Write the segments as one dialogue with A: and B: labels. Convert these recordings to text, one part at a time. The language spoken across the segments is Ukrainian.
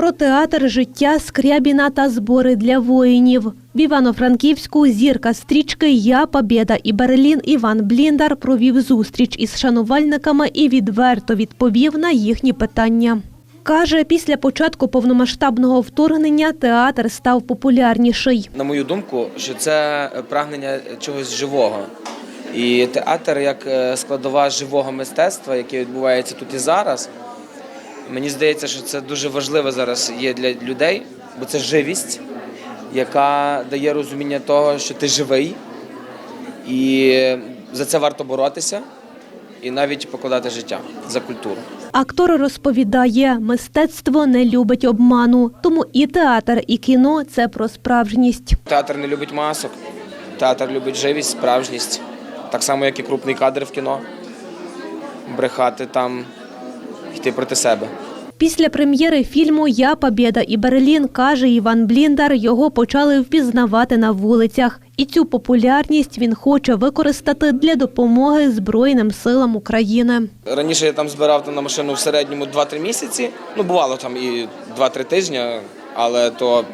A: Про театр життя Скрябіна та збори для воїнів. В Івано-Франківську зірка стрічки Я Побєда і Берлін Іван Бліндар провів зустріч із шанувальниками і відверто відповів на їхні питання. Каже, після початку повномасштабного вторгнення театр став популярніший.
B: На мою думку, що це прагнення чогось живого. І театр як е, складова живого мистецтва, яке відбувається тут і зараз. Мені здається, що це дуже важливо зараз є для людей, бо це живість, яка дає розуміння того, що ти живий, і за це варто боротися і навіть покладати життя за культуру.
A: Актор розповідає, мистецтво не любить обману, тому і театр, і кіно це про справжність.
B: Театр не любить масок, театр любить живість, справжність. Так само, як і крупний кадр в кіно. Брехати там, йти проти себе.
A: Після прем'єри фільму Я Побєда і Берлін каже Іван Бліндар, його почали впізнавати на вулицях, і цю популярність він хоче використати для допомоги Збройним силам України.
B: Раніше я там збирав на машину в середньому 2-3 місяці. Ну, бувало там і 2-3 тижні, але то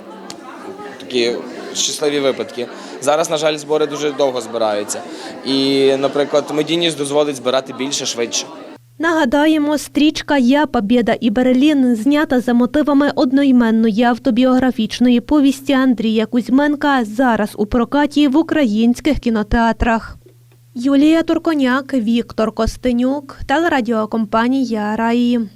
B: такі щасливі випадки. Зараз, на жаль, збори дуже довго збираються. І, наприклад, медійність дозволить збирати більше, швидше.
A: Нагадаємо, стрічка Я Побєда і Берлін знята за мотивами одноіменної автобіографічної повісті Андрія Кузьменка зараз у прокаті в українських кінотеатрах. Юлія Турконяк, Віктор Костенюк, телерадіокомпанія Раї.